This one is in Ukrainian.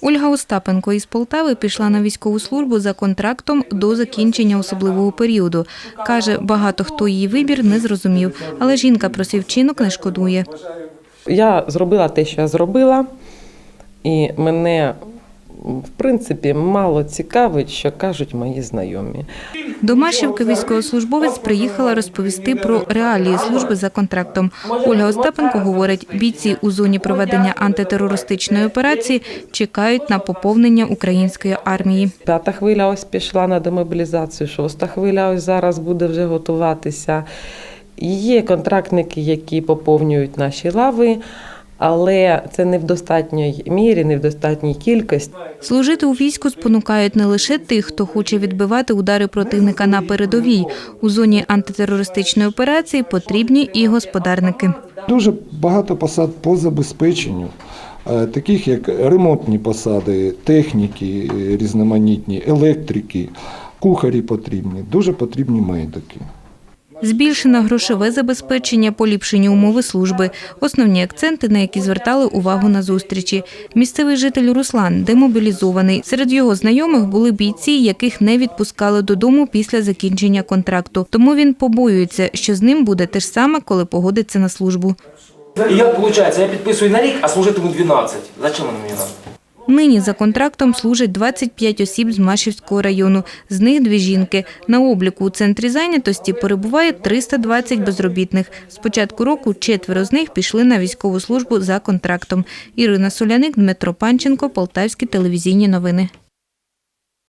Ольга Остапенко із Полтави пішла на військову службу за контрактом до закінчення особливого періоду. Каже, багато хто її вибір не зрозумів, але жінка про свій вчинок не шкодує. Я зробила те, що я зробила, і мене, в принципі, мало цікавить, що кажуть мої знайомі. До Машівки військовослужбовець приїхала розповісти про реалії служби за контрактом. Ольга Остапенко говорить, бійці у зоні проведення антитерористичної операції чекають на поповнення української армії. П'ята хвиля ось пішла на демобілізацію, шоста хвиля ось зараз буде вже готуватися. Є контрактники, які поповнюють наші лави, але це не в достатньій мірі, не в достатній кількості. Служити у війську спонукають не лише тих, хто хоче відбивати удари противника на передовій. У зоні антитерористичної операції потрібні і господарники. Дуже багато посад по забезпеченню, е, таких як ремонтні посади, техніки е, різноманітні, електрики, кухарі потрібні, дуже потрібні медики. Збільшено грошове забезпечення, поліпшені умови служби. Основні акценти, на які звертали увагу на зустрічі. Місцевий житель Руслан демобілізований. Серед його знайомих були бійці, яких не відпускали додому після закінчення контракту. Тому він побоюється, що з ним буде те ж саме, коли погодиться на службу. Як виходить, я підписую на рік, а служитиму 12. Зачем воно мені треба? Нині за контрактом служать 25 осіб з Машівського району. З них дві жінки. На обліку у центрі зайнятості перебуває 320 безробітних. З початку року четверо з них пішли на військову службу за контрактом. Ірина Соляник, Дмитро Панченко, Полтавські телевізійні новини.